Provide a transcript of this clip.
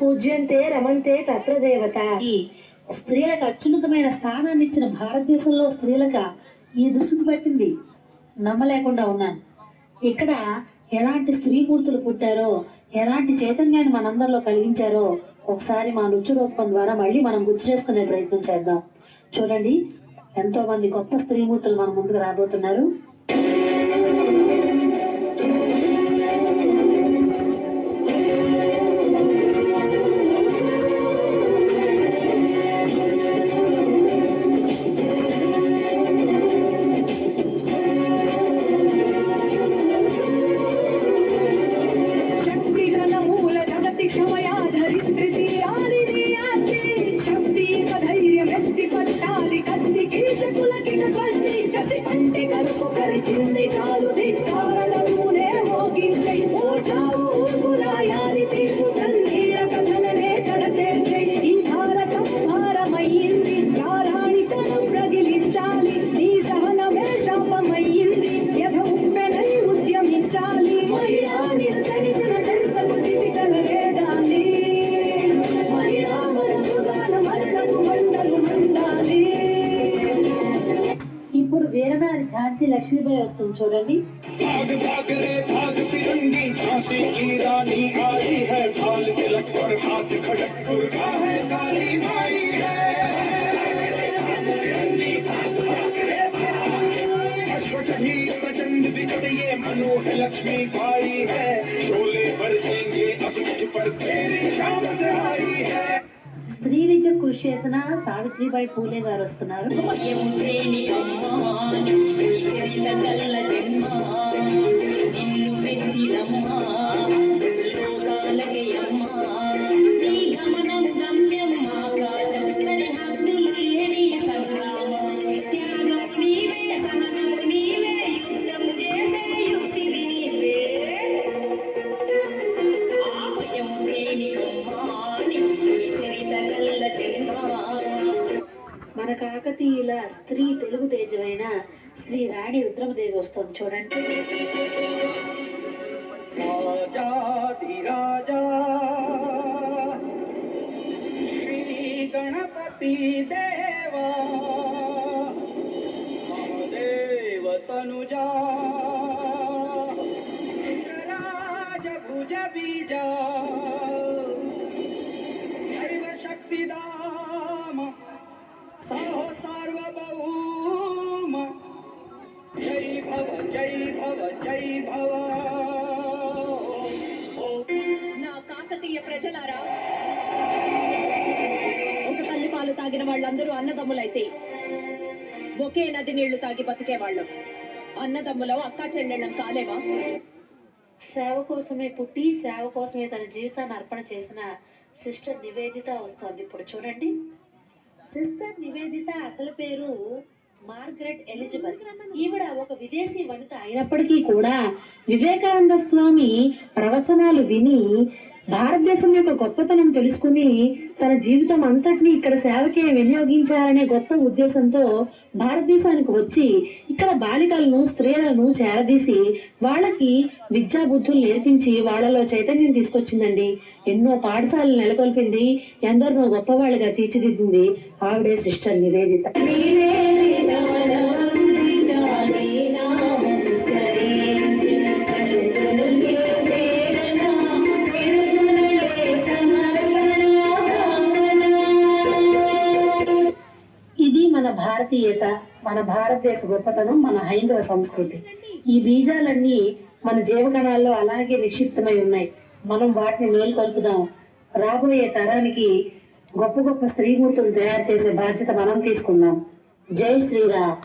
పూజ్యంతే రమంతే తత్ర దేవత. ఈ స్త్రీలకు అత్యున్నతమైన స్థానాన్ని ఇచ్చిన భారతదేశంలో స్త్రీలకు ఈ దుస్థితి పట్టింది. నమ్మలేకుండా ఉన్నాను. ఇక్కడ ఎలాంటి స్త్రీ మూర్తులు పుట్టారో ఎలాంటి చైతన్యాన్ని మనందరిలో కలిగించారో ఒకసారి మా నృత్య రూపం ద్వారా మళ్ళీ మనం గుర్తు చేసుకునే ప్రయత్నం చేద్దాం. చూడండి ఎంతో మంది గొప్ప స్త్రీ మూర్తులు మన ముందుకు రాబోతున్నారు. अश्वशहीर प्रचंड विकट ये मनोह लक्ष्मी भाई है शोले बरसेंगे अब तुझ पर तेरी शामत आई है స్త్రీ విద్య కృషి చేసిన సావిత్రిబాయి పూలే గారు వస్తున్నారు. మన కాకతీయుల స్త్రీ తెలుగు తేజమైన శ్రీ రాణి రుద్రమదేవి వస్తుంది. చూడండి. శ్రీ గణపతి దేవా దేవతనుజా రాజ భుజ బీజా జై జై నా కాకతీయ ప్రజలారా పాలు తాగిన వాళ్ళందరూ అన్నదమ్ములైతే ఒకే నది నీళ్ళు తాగి బతికేవాళ్ళు. అన్నదమ్ములం అక్క చెల్లెళ్ళం కాలేవా? సేవ కోసమే పుట్టి సేవ కోసమే తన జీవితాన్ని అర్పణ చేసిన సిస్టర్ నివేదిత వస్తుంది. ఇప్పుడు చూడండి. సిస్టర్ నివేదిత అసలు పేరు మార్గరెట్ ఎలిజబెత్. ఈవిడ ఒక విదేశీ వనిత అయినప్పటికీ కూడా వివేకానంద స్వామి ప్రవచనాలు విని భారతదేశం యొక్క గొప్పతనం తెలుసుకుని తన జీవితం అంతటిని ఇక్కడ సేవకే వినియోగించాలనే గొప్ప ఉద్దేశంతో భారతదేశానికి వచ్చి ఇక్కడ బాలికలను స్త్రీలను చేరదీసి వాళ్ళకి విద్యా బుద్ధులు నేర్పించి వాళ్ళలో చైతన్యం తీసుకొచ్చిందండి. ఎన్నో పాఠశాలలు నెలకొల్పింది ఎందరినో గొప్పవాళ్ళుగా తీర్చిదిద్దింది ఆవిడే సిస్టర్ నివేదిత. భారతీయత మన భారతదేశ గొప్పతనం మన హైందవ సంస్కృతి. ఈ బీజాలన్నీ మన జీవకణాల్లో అలాగే నిక్షిప్తమై ఉన్నాయి. మనం వాటిని మేల్కొల్పుదాం. రాబోయే తరానికి గొప్ప గొప్ప స్త్రీమూర్తులు తయారు చేసే బాధ్యత మనం తీసుకుందాం జై శ్రీరామ్